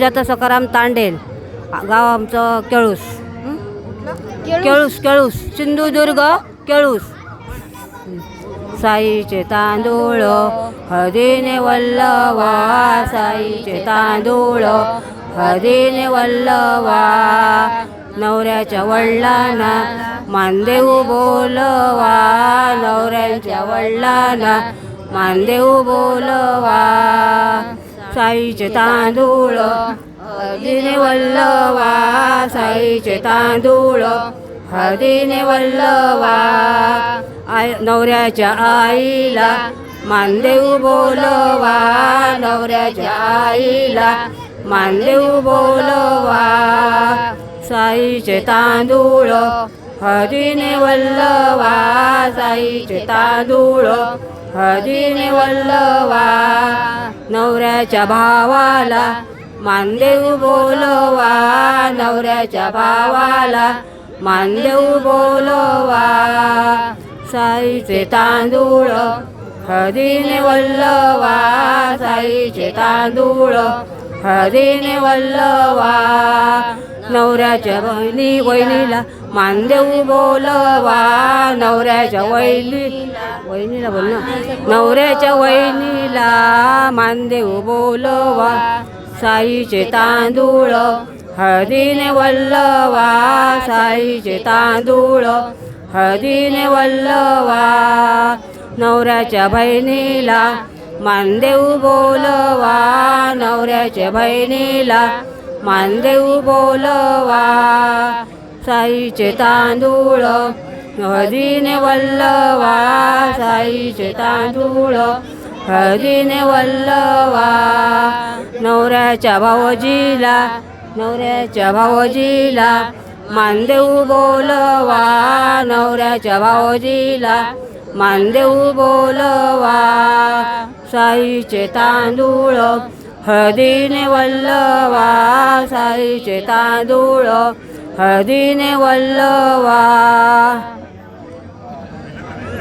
सुजाता सकाराम तांडेल. गाव आमचं केळूस? केळूस केळूस. सिंधुदुर्ग केळूस. साईचे तांदूळ हळदीने वल्लवा. साईचे तांदूळ हळदीने वल्लवा. नवऱ्याच्या वडिलांना मानदेऊ बोलवा. नवऱ्यांच्या वडिलांना मानदेऊ बोलवा. साईचे तांदूळ. हळदीने वल्लवा साईचे तांदूळ. हळदीने वल्लवा आय नवऱ्याच्या आईला मानदेव बोलवा. नवऱ्याच्या आईला मानदेव बोलवा. साईचे तांदूळ. हळदीने वल्लवा साईचे तांदूळ. हळदीने वल्लवा नवऱ्याच्या भावाला मानदेव बोलवा नवऱ्याच्या भावाला मानदेव बोलवा. साईचे तांदूळ हळदीने वल्लवा साईचे तांदूळ हळदीने वल्लवा. नवऱ्याच्या बहिणी वहिनीला मानदेवी बोलवा नवऱ्याच्या वहिनी वहिनीला बोल ना. नवऱ्याच्या वहिनीला मानदेव बोलवा साईचे तांदूळ हळदीने वल्लवा साईचे तांदूळ हळदीने वल्लवा. नवऱ्याच्या बहिणीला मानदेव बोलवा नवऱ्याच्या बहिणीला मानदेव बोलवा. साईचे तांदूळ हळदीने वल्लवा साईचे तांदूळ हळदीने वल्लवा. नवऱ्याच्या भावजीला नवऱ्याच्या भावजीला मानदेऊ बोलवा. नवऱ्याच्या भावजीला मानदेऊ बोलवा. साईचे तांदूळ हळदीने वल्लवा. साईचे तांदूळ हळदीने वल्लवा